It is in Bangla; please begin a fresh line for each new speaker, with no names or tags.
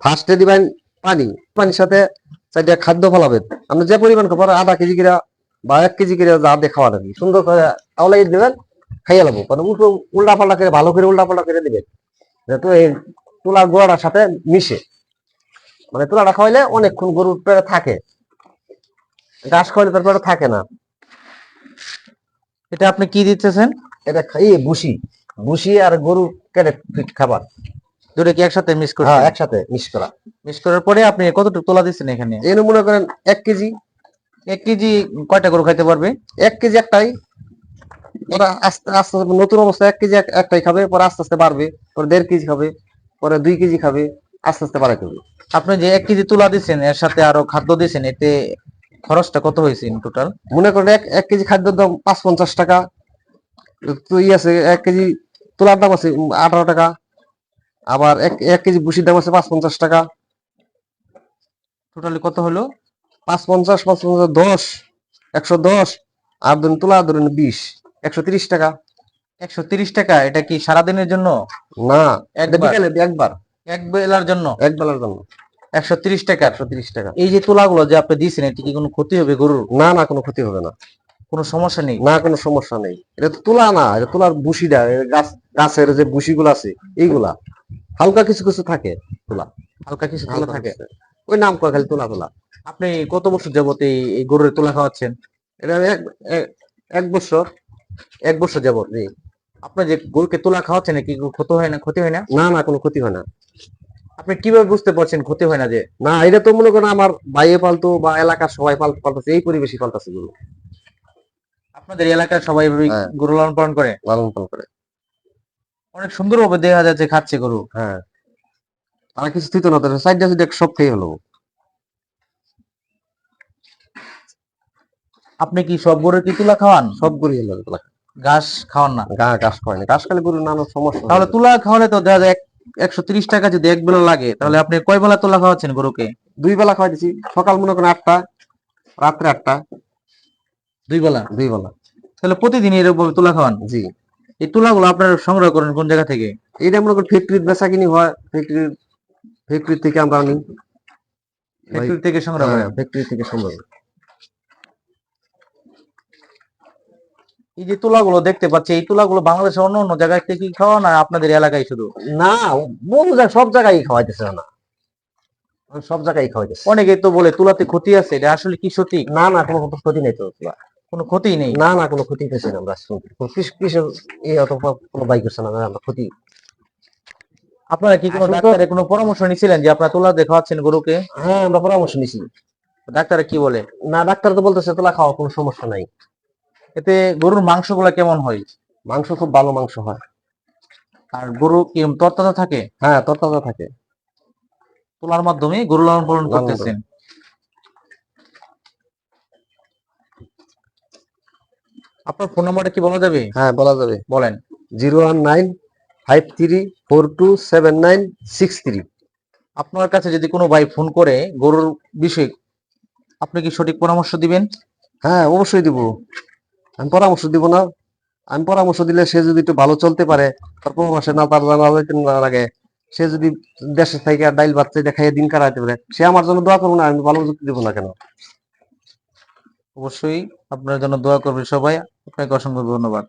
ফার্স্টে দিবেন পানি পানির সাথে চারটা খাদ্য ফলাবেন। আপনি যে পরিমাণ খাবার আধা কেজি করে বা এক কেজি করে যা দিয়ে খাওয়া কি সুন্দর করে আওলাই দিবেন খাইয়ে লাগবো মানে উল্টো উল্টা পাল্টা করে ভালো করে উল্টা পাল্টা করে দিবেন। যাতে এই তুলার গোড়াটার সাথে মিশে। মানে তুলাটা খাওয়াইলে অনেকক্ষণ গরুর পেটে থাকে। ঘাস খাওয়াইলে তার পেটে থাকে না।
এটা আপনি কি দিতেছেন?
এটা খাইয়ে বুসি। বুসি আর গরু কেটে খাবার।
দুটো কি একসাথে মিক্স
হ্যাঁ
করছেন
একসাথে মিক্স করা।
মিক্স করার পরে আপনি কতটুকু তোলা দিচ্ছেন এখানে?
এই মনে করেন এক কেজি।
এক কেজি কয়টা গরু খাইতে পারবে?
এক কেজি একটাই। ওরা আস্তে আস্তে নতুন অবস্থায় এক কেজি এক- একটাই খাবে পরে আস্তে আস্তে বাড়বে পরে দেড় কেজি খাবে পরে দুই কেজি খাবে আস্তে আস্তে বাড়াই করবে
আপনি যে এক কেজি তুলা দিচ্ছেন এর সাথে আরও খাদ্য দিচ্ছেন এতে খরচটা কত হয়েছে টোটাল
মনে করেন এক এক কেজি খাদ্যের দাম পাঁচ পঞ্চাশ টাকা। তো ই আছে এক কেজি তোলার দাম আছে আঠারো টাকা। আবার এক এক কেজি বুসির দাম আছে পাঁচ পঞ্চাশ টাকা।
টোটালি কত হলো?
পাঁচ পঞ্চাশ পাঁচ পঞ্চাশ দশ একশো দশ আর ধরুন তোলা ধরুন বিশ একশো তিরিশ টাকা।
একশো তিরিশ টাকা এটা কি সারাদিনের জন্য?
না বিকালে একবার।
এক বেলার জন্য?
এক বেলার জন্য।
একশো তিরিশ টাকা।
একশো তিরিশ টাকা।
এই যে তুলাগুলো যে আপনি দিয়েছেন এটি কি কোনো ক্ষতি হবে গরুর?
না না কোনো ক্ষতি হবে না।
কোনো সমস্যা নেই?
না কোনো সমস্যা নেই। এটা তো তুলা না এটা তুলার বুসিটা গাছ গাছের যে বুসিগুলো আছে এইগুলা। হালকা কিছু কিছু থাকে তোলা।
হালকা কিছু তুলা থাকে।
ওই নাম করে খালি তুলা তোলা।
আপনি কত বছর যাবত এই গরুর তুলা খাওয়াচ্ছেন?
এটা এক বছর
এক বছর যাবত
জি।
আপনি যে গরুকে তোলা খাওয়াচ্ছেন কি ক্ষতি হয় না ক্ষতি হয় না?
না না কোনো ক্ষতি হয় না।
আপনি কীভাবে বুঝতে পারছেন ক্ষতি হয় না যে?
না এটা তো মনে করেন আমার বাইরে পালতো বা এলাকার সবাই পাল পালতেছে এই পরিবেশই পালতেছে গরু।
আপনাদের এলাকার সবাই
হ্যাঁ।
গরু লালন পালন করে?
লালন পালন করে।
অনেক সুন্দরভাবে দেখা যাচ্ছে খাচ্ছে গরু।
হ্যাঁ। তারা কিছু দিত না তারা সাইড যদি সব খেয়ে হলো।
আপনি কি সব গরুর কি তুলা খাওয়ান?
সব গরু এলো তুলা।
ঘাস খাওয়ান না?
গা ঘাস খায় না। ঘাস খালে গরু নানা সমস্যা
তাহলে তুলা খাওয়ালে তো দেখা যায় একশো তিরিশ টাকা যদি এক বেলা লাগে তাহলে আপনি কয় বেলা তুলা খাওয়াচ্ছেন গরুকে?
দুই বেলা খাওয়াই দিছি সকাল মনে করেন আটটা রাত্রে আটটা।
দুই বেলা?
দুই বেলা।
তাহলে প্রতিদিন এরকম তুলা খাওয়ান?
জি।
এই তুলাগুলো আপনারা সংগ্রহ করেন কোন জায়গা থেকে?
এটা মনে করেন ফ্যাক্টরির বেচা কিনি হয় ফ্যাক্টরির ফ্যাক্টরি থেকে আমরা আনি।
ফ্যাক্টরি থেকে সংগ্রহ করেন?
ফ্যাক্টরি থেকে সম্ভব
এই যে তুলাগুলো দেখতে পাচ্ছি এই তুলাগুলো বাংলাদেশের অন্য অন্য জায়গায় থেকে কি খাওয়ান আর আপনাদের এলাকায় শুধু?
না বহু সব জায়গায় খাওয়াইতেছে না। সব জায়গায় খাওয়াইতেছে।
অনেকে তো বলে তুলাতে ক্ষতি আছে এটা আসলে কি সঠিক?
না না কোনো ক্ষতি নেই তো তোলা।
কোনো ক্ষতি নেই।
না না কোনো ক্ষতি পেয়েছি না আমরা কোনো কৃষক এই অথবা কোনো বাইক করছে না আমরা ক্ষতি।
আপনারা কি কোনো ডাক্তারের কোনো পরামর্শ নিছিলেন যে আপনারা তুলা দিয়ে খাওয়াচ্ছেন গরুকে?
হ্যাঁ আমরা পরামর্শ নিছি।
ডাক্তার কি বলে?
না ডাক্তার তো বলতেছে তোলা খাওয়া কোনো সমস্যা নাই।
এতে গরুর মাংসগুলা কেমন হয়?
মাংস খুব ভালো মাংস হয়।
আর গরু কি তরতাজা থাকে?
হ্যাঁ তরতাজা থাকে।
তোলার মাধ্যমে গরু লালন পালন করতেছেন। আপনার ফোন নাম্বারটা কি বলা যাবে?
হ্যাঁ বলা যাবে।
বলেন।
Zero one nine five three four two seven nine six three.
আপনার কাছে যদি কোনো ভাই ফোন করে গরুর বিষয়ে আপনি কি সঠিক পরামর্শ দিবেন?
হ্যাঁ অবশ্যই দিব। আমি পরামর্শ দিব না। আমি পরামর্শ দিলে সে যদি একটু ভালো চলতে পারে তার পরামর্শে না তার না লাগে সে যদি দেশে থেকে ডাইল বাচ্চা দেখাইয়ে দিন কাটাইতে পারে সে আমার জন্য দোয়া করব না আমি ভালো যুক্তি দিব না কেন?
অবশ্যই আপনার জন্য দোয়া করবে সবাই। আপনাকে অসংখ্য ধন্যবাদ।